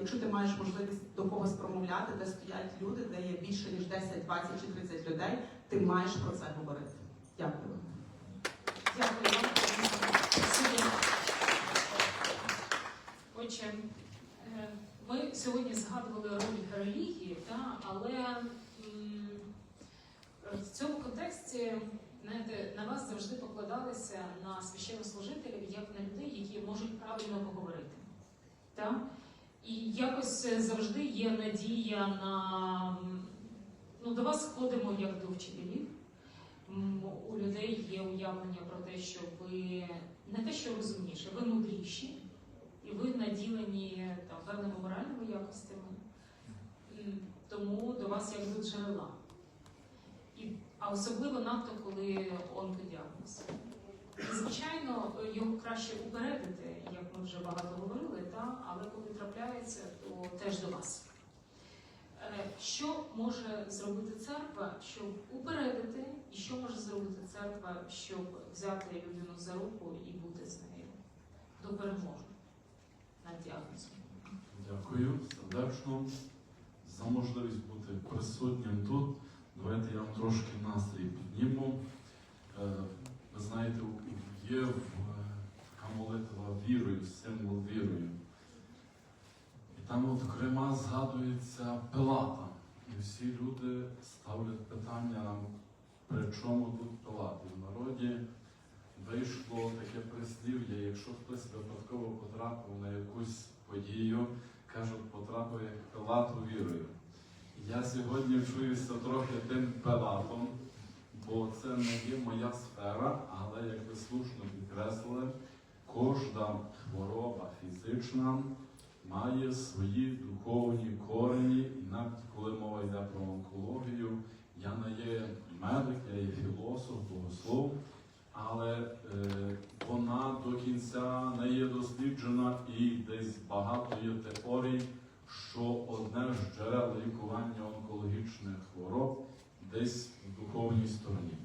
Якщо ти маєш можливість до когось промовляти, де стоять люди, де є більше ніж 10, 20 чи 30 людей, ти маєш про це говорити. Дякую. Дякую. Отже, е, ми сьогодні згадували роль релігії, та, але в цьому контексті знаєте, на вас завжди покладалися на священнослужителів як на людей, які можуть правильно поговорити. Та? Якось завжди є надія на ну, до вас ходимо як до вчителів. У людей є уявлення про те, що ви не те, що розумніші, ви мудріші, і ви наділені там, певними моральними якостями. Тому до вас як до джерела. І, а особливо надто, коли онкодіагноз. Звичайно, його краще упередити, як ми вже багато говорили, та? але коли трапляється, то теж до вас. Е, Що може зробити церква, щоб упередити, і що може зробити церква, щоб взяти людину за руку і бути з нею до перемоги над діагнозом? Дякую сердечно за можливість бути присутнім тут. Давайте я вам трошки настрій підніму. Е, Ви знаєте, є е, така молитва вірою, символ вірою. Там, зокрема, згадується Пилата. І всі люди ставлять питання, при чому тут Пилат. І в народі вийшло таке прислів'я, якщо хтось випадково потрапив на якусь подію, кажуть, потрапив як Пилат у вірою. Я сьогодні чуюся трохи тим Пилатом, бо це не є моя сфера, але як ви слушно підкреслили, кожна хвороба фізична має свої духовні корені, і навіть коли мова йде про онкологію, я не є медик, я є філософ, богослов, але е, вона до кінця не є досліджена і десь багато є теорій, що одне з джерел лікування онкологічних хвороб десь в духовній стороні.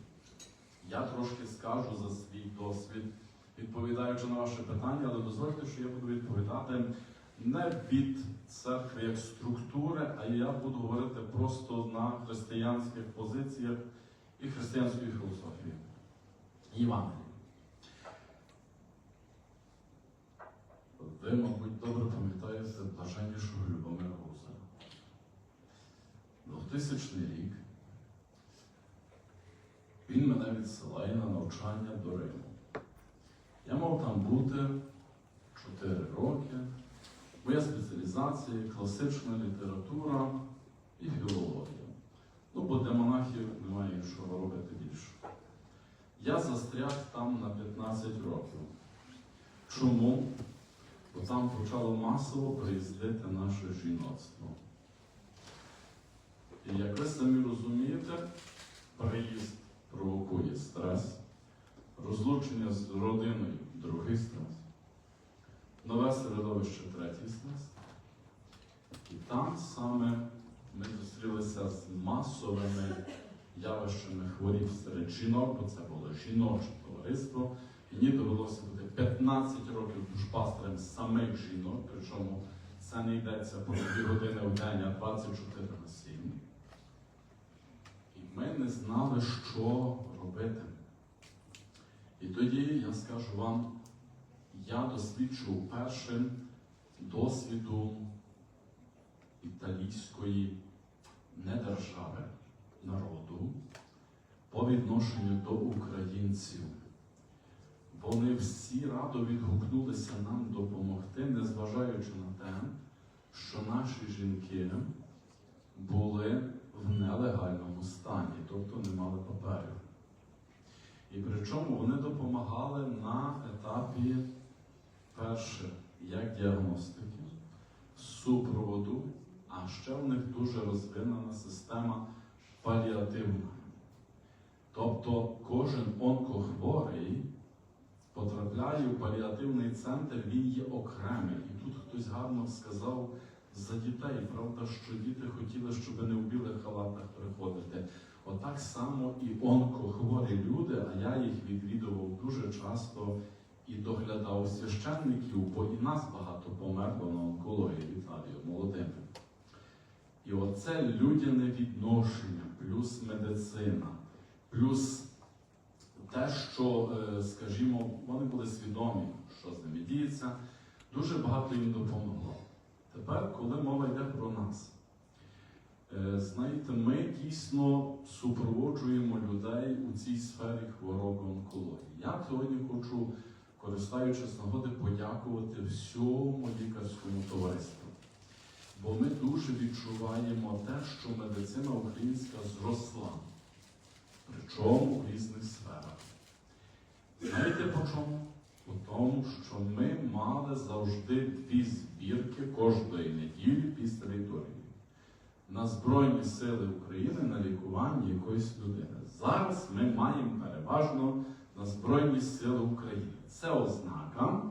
Я трошки скажу за свій досвід, відповідаючи на ваше питання, але дозвольте, що я буду відповідати не від церкви як структури, а я буду говорити просто на християнських позиціях і християнської філософії. Євангелії. Ви, мабуть, добре пам'ятаєте блаженнішого Любомира Гузара. 2000 рік він мене відсилає на навчання до Риму. Я мав там бути 4 роки. Моя класична література і філологія. Ну, бо для монахів немає іншого робити більше. Я застряг там на 15 років. Чому? Бо там почало масово приїздити наше жіноцтво. І як ви самі розумієте, приїзд провокує стрес, розлучення з родиною другий стрес, нове середовище третій стрес. І там саме ми зустрілися з масовими явищами хворів серед жінок, бо це було жіноче товариство. Мені довелося бути 15 років душпастерем самих жінок, причому це не йдеться про 2 години в день, а 24 на 7. І ми не знали, що робити. І тоді я скажу вам, я досліджував першим досвіду італійської не держави, народу по відношенню до українців. Вони всі радо відгукнулися нам допомогти, незважаючи на те, що наші жінки були в нелегальному стані, тобто не мали паперів. І причому вони допомагали на етапі перше, як діагностики, супроводу, а ще в них дуже розвинена система паліативна. Тобто кожен онкохворий потрапляє в паліативний центр, він є окремий. І тут хтось гарно сказав за дітей, правда, що діти хотіли, щоб не в білих халатах приходити. Отак само і онкохворі люди, а я їх відвідував дуже часто і доглядав священників, бо і нас багато померло на онкології Віталію, молодими. І оце людяне відношення, плюс медицина, плюс те, що, е, скажімо, вони були свідомі, що з ними діється, дуже багато їм допомогло. Тепер, коли мова йде про нас, е, знаєте, ми дійсно супроводжуємо людей у цій сфері хвороби онкології. Я сьогодні хочу, користуючись нагоди, подякувати всьому лікарському товариству. Бо ми дуже відчуваємо те, що медицина українська зросла. Причому в різних сферах. Знаєте по чому? По тому, що ми мали завжди дві збірки кожної неділі після літургії на Збройні Сили України на лікування якоїсь людини. Зараз ми маємо переважно на Збройні Сили України. Це ознака,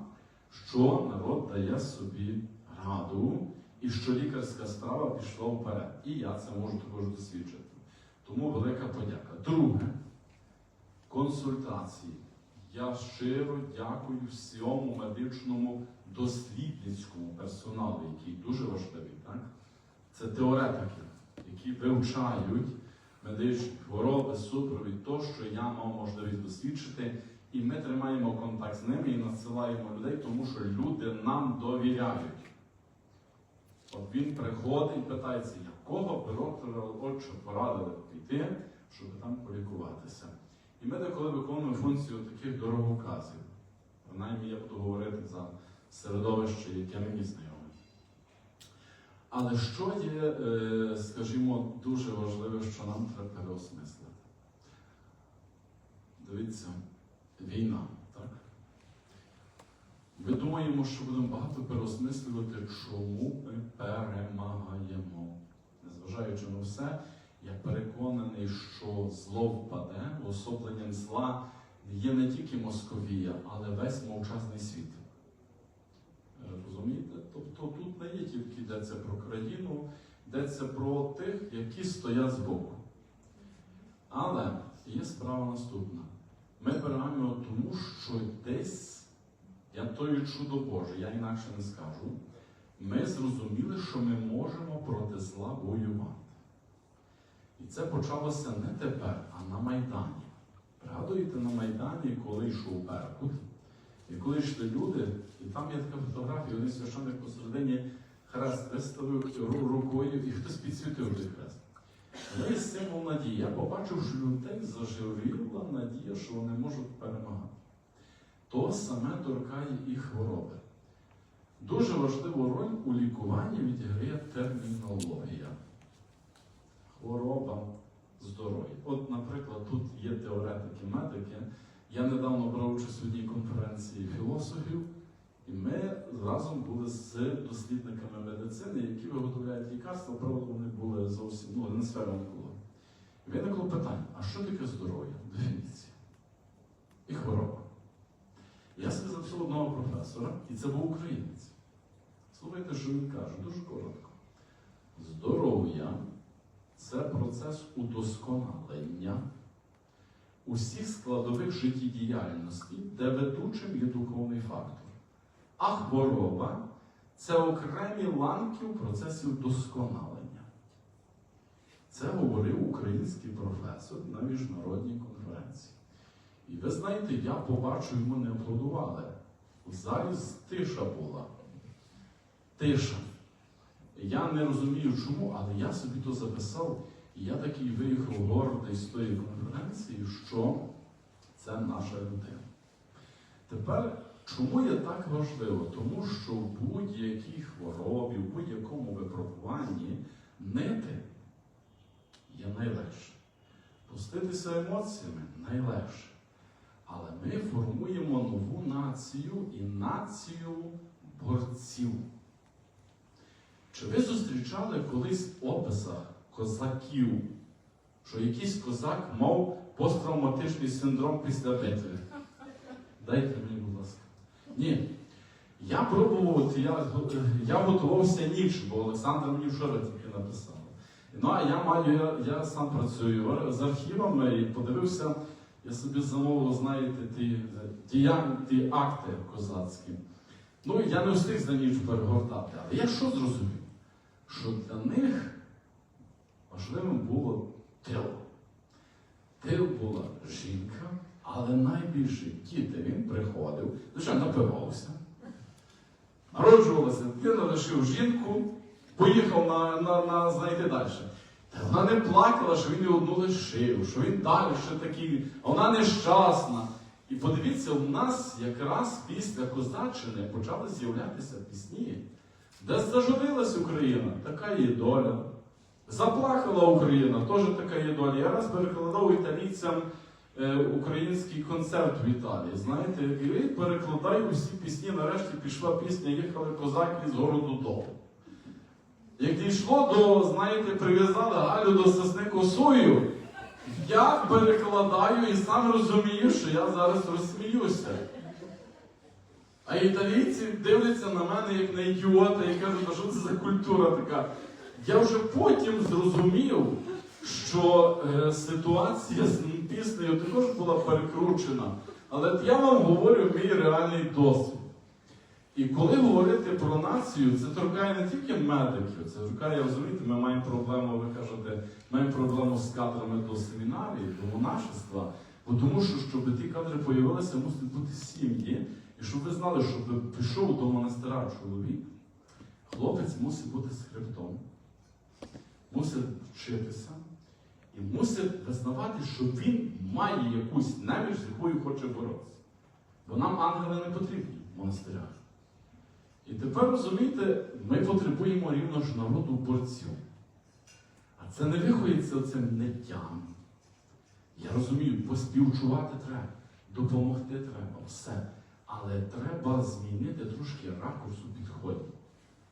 що народ дає собі раду і що лікарська справа пішла вперед. І я це можу також досвідчити. Тому велика подяка. Друге, консультації. Я щиро дякую всьому медичному дослідницькому персоналу, який дуже важливий. Так? Це теоретики, які вивчають медичні хвороби, супровід, то, що я мав можливість досвідчити. І ми тримаємо контакт з ними і надсилаємо людей, тому що люди нам довіряють. Він приходить і питається, якого би доктора отче порадили піти, щоб там полікуватися. І ми деколи виконуємо функцію таких дороговказів. Принаймні я буду говорити за середовище, яке мені знайоме. Але що є, е, скажімо, дуже важливе, що нам треба переосмислити? Дивіться, війна? Ми думаємо, що будемо багато переосмислювати, чому ми перемагаємо. Незважаючи на все, я переконаний, що зло впаде, уособленням зла є не тільки Московія, але весь мовчазний світ. Е, Розумієте? Тобто тут не є тільки йдеться про країну, йдеться про тих, які стоять збоку. Але є справа наступна. Ми перемагаємо тому, що десь, то є чудо Боже, я інакше не скажу. Ми зрозуміли, що ми можемо проти зла воювати. І це почалося не тепер, а на Майдані. Пригадуєте на Майдані, коли йшов Беркут, і коли йшли люди, і там є така фотографія, один священник посередині хрест виставив рукою, і хтось підсвітив той хрест. Є символ надії. Я побачив, що людей заживіла надія, що вони можуть перемагати. То саме торкає і хвороби. Дуже важливу роль у лікуванні відіграє термінологія. Хвороба, здоров'я. От, наприклад, тут є теоретики, медики. Я недавно брав участь в одній конференції філософів, і ми разом були з дослідниками медицини, які виготовляють лікарства, правда, вони були зовсім ну, не сфера онкології. Виникло питання: а що таке здоров'я? Дефініція. І хвороба. Я собі записав одного професора, і це був українець. Слухайте, що він каже, дуже коротко. Здоров'я це процес удосконалення усіх складових життєдіяльності, де ведучим є духовний фактор. А хвороба це окремі ланки у процесі вдосконалення. Це говорив український професор на міжнародній конференції. І ви знаєте, я побачив, йому не аплодували. В залі тиша була. Тиша. Я не розумію чому, але я собі то записав, і я такий виїхав гордий з тої конференції, що це наша людина. Тепер, чому є так важливо? Тому що в будь-якій хворобі, в будь-якому випробуванні нити є найлегше. Пуститися емоціями найлегше. Але ми формуємо нову націю і націю борців. Чи ви зустрічали колись в описах козаків, що якийсь козак мав посттравматичний синдром після битви? Дайте мені, будь ласка. Ні. Я пробував, я, я готувався ніч, бо Олександр мені вчора тільки написав. Ну, а я маю, я, я сам працюю з архівами і подивився Я собі замовив, знаєте, ті, діянь, ті акти козацькі. Ну, я не встиг за ніч перегортати. Але я що зрозумів? Що для них важливим було тил. Тил була жінка, але найбільше діти він приходив, звичайно, напивався. Народжувалася дитина, лишив жінку, поїхав на, на, на знаєте, далі. Вона не плакала, що він її одну лишив, що він далі ще такий, а вона нещасна. І подивіться, у нас якраз після Козаччини почали з'являтися пісні, де зажурилась Україна, така є доля. Заплакала Україна, теж така є доля. Я раз перекладав італійцям е, український концерт в Італії. Знаєте, і перекладаю всі пісні, нарешті пішла пісня Їхали козаки з городу дому. Як дійшло до, знаєте, прив'язали Галю до сосни косою, я перекладаю і сам розумію, що я зараз розсміюся. А італійці дивляться на мене як на ідіота і кажуть, а що це за культура така? Я вже потім зрозумів, що е, ситуація з піснею також була перекручена. Але я вам говорю мій реальний досвід. І коли говорити про націю, це торкає не тільки медиків, це торкає, розумієте, ми маємо проблему, ви кажете, маємо проблему з кадрами до семінарії, до монашества. Бо тому що, щоб ті кадри появилися, мусять бути сім'ї. І щоб ви знали, щоб пішов до монастира чоловік, хлопець мусить бути з хребтом, мусить вчитися і мусить визнавати, що він має якусь неміч, з якою хоче боротися. Бо нам ангели не потрібні в монастирях. І тепер розумієте, ми потребуємо рівно ж народу борців. А це не виходиться оцим ниттям. Я розумію, поспівчувати треба, допомогти треба, все. Але треба змінити трошки ракурс у підході.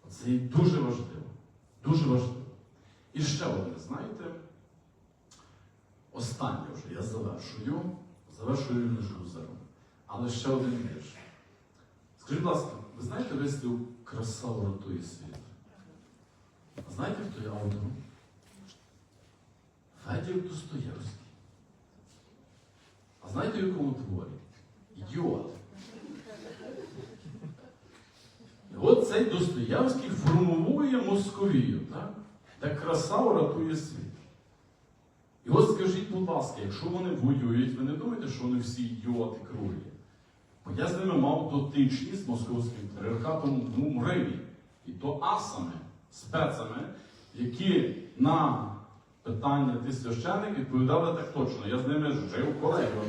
Це дуже важливо. Дуже важливо. І ще одне, знаєте, останнє вже я завершую, завершую рівножу зараз. Але ще один вірш. Скажіть, будь ласка, ви знаєте вислів краса врятує світ? А знаєте, хто є автором? Федір Достоєвський. А знаєте, в якому творі? Ідіот. І от цей Достоєвський формує Московію, так? Де краса врятує світ. І от скажіть, будь ласка, якщо вони воюють, ви не думаєте, що вони всі ідіоти круглі? Я з ними мав дотичність московським патріархатом в Римі. І то асами, спецами, які на питання ти священик відповідали так точно. Я з ними жив колегіум.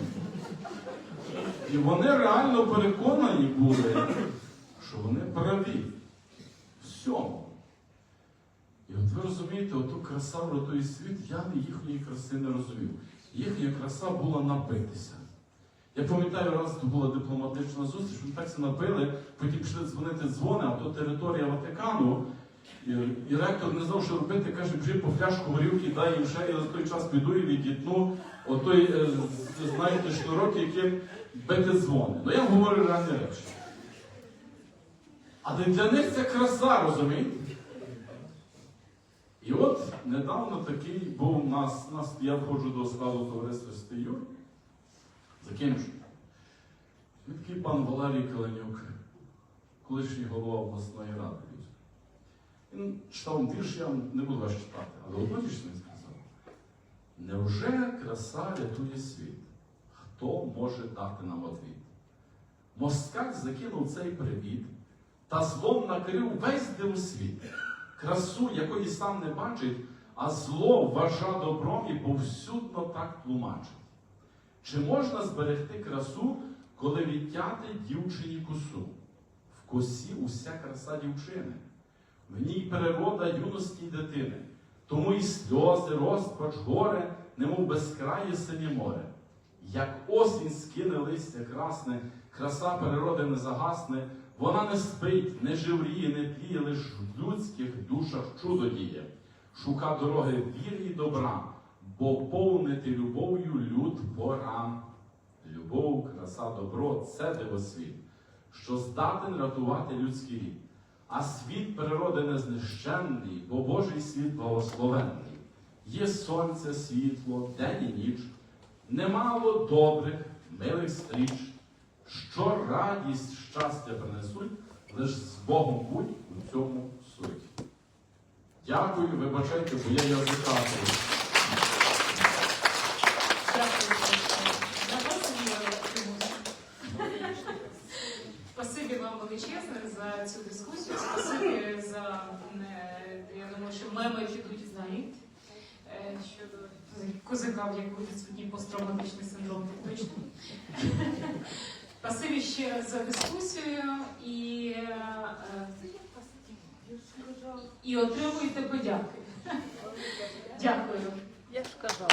І вони реально переконані були, що вони праві. Всьому. І от ви розумієте, оту краса врятує світ, я їхньої краси не розумів. Їхня краса була напитися. Я пам'ятаю, раз то була дипломатична зустріч, ми так це напили, потім пішли дзвонити дзвони, а то територія Ватикану. І, і ректор не знав, що робити, каже, вже по фляжку горілки, дай їм ще, я за той час піду і відітну отой, е, знаєте, шнурок, яким бити дзвони. Ну я говорю реальні речі. Але для них це краса, розумієте? І от недавно такий був у нас, нас я входжу до складу товариства Стеюр, закінчу. Він такий пан Валерій Каленюк, колишній голова обласної ради. Він читав вірш, я не буду вас читати, але річ він сказав. Невже краса рятує світ? Хто може дати нам отвіт? Москаль закинув цей привіт та злом накрив весь дивосвіт. Красу, якої сам не бачить, а зло вважа добром і повсюдно так тлумачить. Чи можна зберегти красу, коли відтяти дівчині косу? В косі уся краса дівчини, в ній природа юності й дитини, тому і сльози, розпач, горе, немов безкрає синє море. Як осінь скине листя красне, краса природи не загасне, вона не спить, не живріє, не тліє, лиш в людських душах чудо діє. Шука дороги віри і добра, бо повнити любов'ю люд порам. Любов, краса, добро це дивосвіт, що здатен рятувати людський рід. А світ природи незнищенний, бо Божий світ благословенний. Є сонце, світло, день і ніч, немало добрих, милих стріч, що радість, щастя принесуть, лиш з Богом будь у цьому суть. Дякую, вибачайте, бо я язика. козака, в якого відсутній посттравматичний синдром точно. Спасибі ще за дискусію і е, е, і отримуйте подяки. Дякую. Я ж казала.